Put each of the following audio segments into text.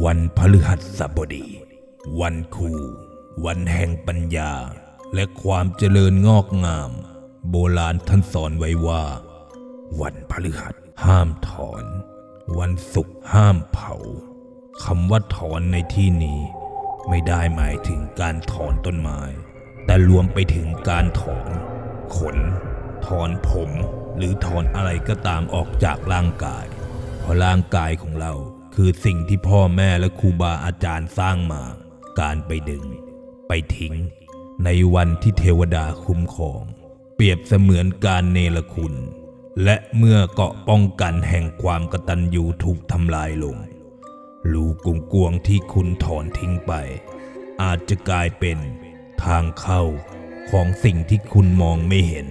วันพฤหัสบดี วันครู วันแห่งปัญญา และความเจริญงอกงาม โบราณท่านสอนไว้ว่า วันพฤหัสห้ามถอน วันศุกร์ห้ามเผาคำว่าถอนในที่นี้ ไม่ได้หมายถึงการถอนต้นไม้ แต่รวมไปถึงการถอน ขน ถอนผม หรือถอนอะไรก็ตามออกจากร่างกาย เพราะร่างกายของเรา คือสิ่งที่พ่อแม่และครูบาอาจารย์สร้างมา การไปดึง ไปทิ้ง ในวันที่เทวดาคุ้มครอง เปรียบเสมือนการเนรคุณ และเมื่อเกาะป้องกันแห่งความกตัญญูถูกทำลายลงรูกุงกวงที่คุณถอนทิ้งไป อาจจะกลายเป็นทางเข้าของสิ่งที่คุณมองไม่เห็น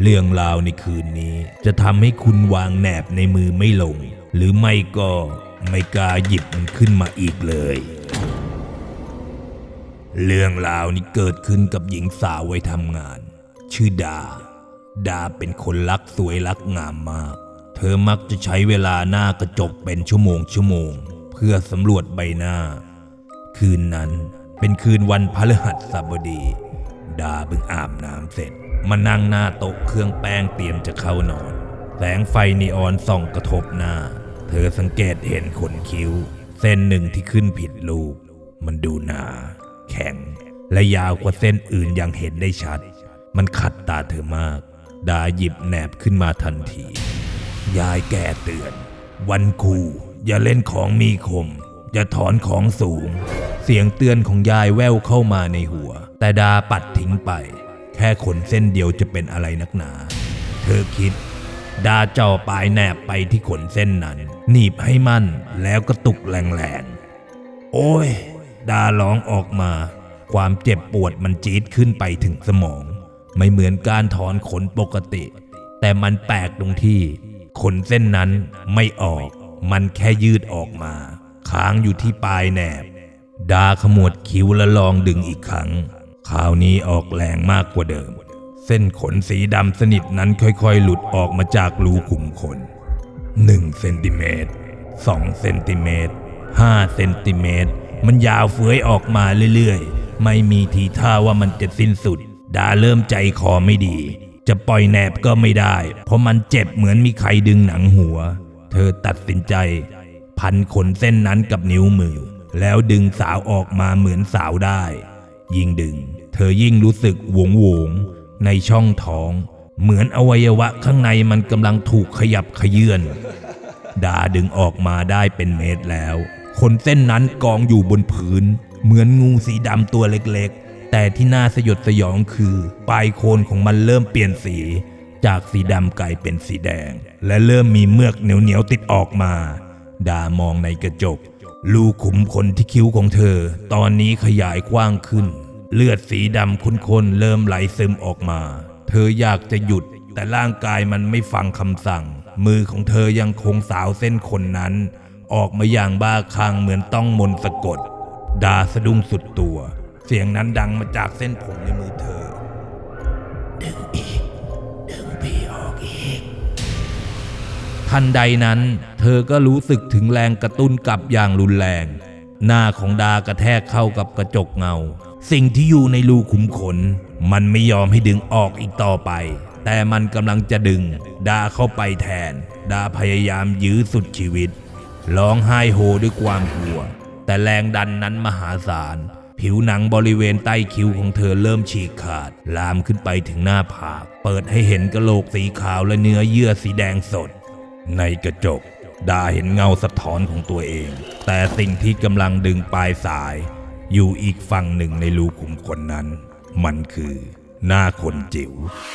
เรื่องราวในคืนนี้จะทำให้คุณวางแหนบในมือไม่ลง หรือไม่ก็ ไม่กล้าหยิบมันขึ้นมาอีกเลย เรื่องราวนี้เกิดขึ้นกับหญิงสาววัยทำงาน ชื่อดา ดาเป็นคนรักสวยรักงามมาก เธอมักจะใช้เวลาหน้ากระจกเป็นชั่วโมงชั่วโมง เพื่อสำรวจใบหน้า คืนนั้นเป็นคืนวันพฤหัสบดี ดาเพิ่งอาบน้ำเสร็จมานั่งหน้าโต๊ะเครื่องแป้งเตรียมจะเข้านอน แสงไฟนีออนส่องกระทบหน้า เธอสังเกตเห็นขนคิ้ว เส้นหนึ่งที่ขึ้นผิดรูป มันดูหนา แข็ง และยาวกว่าเส้นอื่นอย่างเห็นได้ชัด มันขัดตาเธอมาก ดาหยิบแหนบขึ้นมาทันที ยายแก่เตือน วันครูอย่าเล่นของมีคม อย่าถอนของสูง เสียงเตือนของยายแว่วเข้ามาในหัว แต่ดาปัดทิ้งไป แค่ขนเส้นเดียวจะเป็นอะไรนักหนา เธอคิด ดาเจ่อปลายแหนบไปที่ขนเส้นนั้น หนีบให้มั่นแล้วก็ตุกแรงๆ โอ้ย ดาร้องออกมา ความเจ็บปวดมันจี๊ดขึ้นไปถึงสมอง ไม่เหมือนการถอนขนปกติ แต่มันแปลกตรงที่ขนเส้นนั้นไม่ออก มันแค่ยืดออกมา ค้างอยู่ที่ปลายแหนบ ดาขมวดคิ้วและลองดึงอีกครั้ง คราวนี้ออกแรงมากกว่าเดิม ส้นขนสีดำสนิทนั้นค่อยๆ หลุดออกมาจากรูขุมขน1เซนติเมตร2เซนติเมตร5เซนติเมตรมันยาวเฟื้อยออกมาเรื่อยๆ ไม่มีทีท่าว่ามันจะสิ้นสุด ดาเริ่มใจคอไม่ดี จะปล่อยแหนบก็ไม่ได้ เพราะมันเจ็บเหมือนมีใครดึงหนังหัว เธอตัดสินใจ พันขนเส้นนั้นกับนิ้วมือ แล้วดึงสาวออกมาเหมือนสาวได้ ยิ่งดึง เธอยิ่งรู้สึกหวงหวง ในช่องท้อง เหมือนอวัยวะข้างในมันกำลังถูกขยับขยื่นดาดึงออกมาได้เป็นเมตรแล้วขนเส้นนั้นกองอยู่บนพื้น เหมือนงูสีดำตัวเล็กๆ แต่ที่น่าสยดสยองคือปลายโคนของมันเริ่มเปลี่ยนสี จากสีดำกลายเป็นสีแดง และเริ่มมีเมือกเหนียวๆติดออกมา ดามองในกระจกรูขุมขนที่คิ้วของเธอ ตอนนี้ขยายกว้างขึ้น เลือดสีดำข้นๆเริ่มไหลซึมออกมา เธออยากจะหยุด แต่ร่างกายมันไม่ฟังคำสั่ง มือของเธอยังคงสาวเส้นขนนั้น ออกมาอย่างบ้าคลั่งเหมือนต้องมนต์สะกด ดาสะดุ้งสุดตัว เสียงนั้นดังมาจากเส้นผมในมือเธอ ดึงอีก ดึงพี่ออกอีก ทันใดนั้น เธอก็รู้สึกถึงแรงกระตุ้นกลับอย่างรุนแรง หน้าของดากระแทกเข้ากับกระจกเงา สิ่งที่อยู่ในรูขุมขน มันไม่ยอมให้ดึงออกอีกต่อไป แต่มันกำลังจะดึง ดาเข้าไปแทน ดาพยายามยื้อสุดชีวิต ร้องไห้โฮด้วยความกลัว แต่แรงดันนั้นมหาศาล ผิวหนังบริเวณใต้คิ้วของเธอเริ่มฉีกขาด ลามขึ้นไปถึงหน้าผาก เปิดให้เห็นกระโหลกสีขาวและเนื้อเยื่อสีแดงสด ในกระจกดาเห็นเงาสะท้อนของตัวเอง แต่สิ่งที่กำลังดึงปลายสาย อยู่อีกฝั่งหนึ่งในรูขุมขนนั้น มันคือหน้าคนจิ๋ว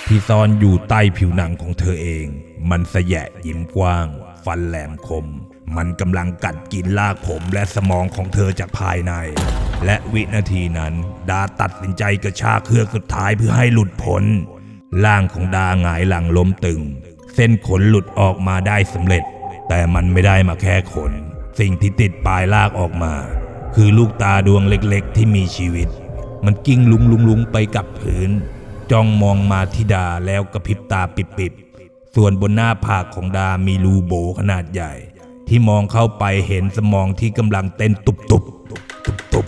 ที่ซ่อนอยู่ใต้ผิวหนังของเธอเอง มันแสยะยิ้มกว้าง ฟันแหลมคม มันกำลังกัดกินลากผมและสมองของเธอจากภายใน และวินาทีนั้น ดาตัดสินใจกระชากเครือกสุดท้ายเพื่อให้หลุดพ้นร่างของดาหงายหลังล้มตึง เส้นขนหลุดออกมาได้สำเร็จ แต่มันไม่ได้มาแค่ขน สิ่งที่ติดปลายลากออกมา คือลูกตาดวงเล็กๆ ที่มีชีวิต มันกิ้งลุงลุงลุงไปกับพื้นจ้องมองมาที่ดาแล้วกระพริบตาปิบๆส่วนบนหน้าผากของดามีรูโบขนาดใหญ่ ที่มองเข้าไปเห็นสมองที่กำลังเต้นตุบตุบตุบตุบตุบ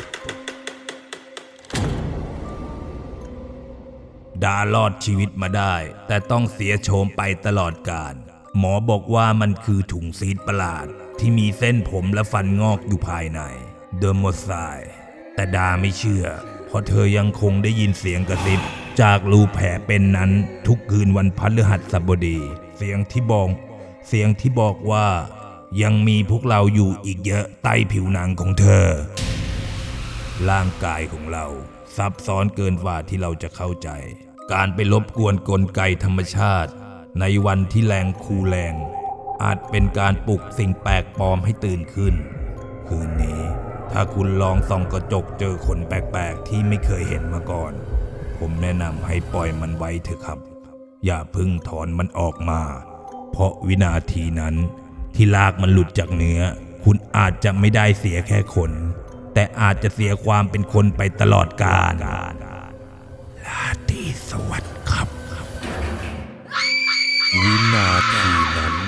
ดารอดชีวิตมาได้ แต่ต้องเสียโฉมไปตลอดกาลหมอบอกว่ามันคือถุงซีดประหลาด ที่มีเส้นผมและฟันงอกอยู่ภายใน เดอร์โมไซแต่ดาไม่เชื่อ เพราะเธอยังคงได้ยินเสียงกระซิบ จากรูแผลเป็นนั้นทุกคืนวันพฤหัสบดี เสียงที่บอกเสียงที่บอกว่า ยังมีพวกเราอยู่อีกเยอะใต้ผิวหนังของเธอ ร่างกายของเราซับซ้อนเกินกว่าที่เราจะเข้าใจ การไปรบกวนกลไกธรรมชาติ ในวันที่แรงคูแรง อาจเป็นการปลุกสิ่งแปลกปลอมให้ตื่นขึ้น คืนนี้ ถ้าคุณลองส่องกระจกเจอคนแปลกๆ ที่ไม่เคยเห็นมาก่อน ผมแนะนำให้ปล่อยมันไว้เถอะครับ อย่าพึ่งถอนมันออกมา เพราะวินาทีนั้น ที่ลากมันหลุดจากเนื้อ คุณอาจจะไม่ได้เสียแค่คน แต่อาจจะเสียความเป็นคนไปตลอดกาลลาตีสวัสดิ์ครับ วินาทีนั้น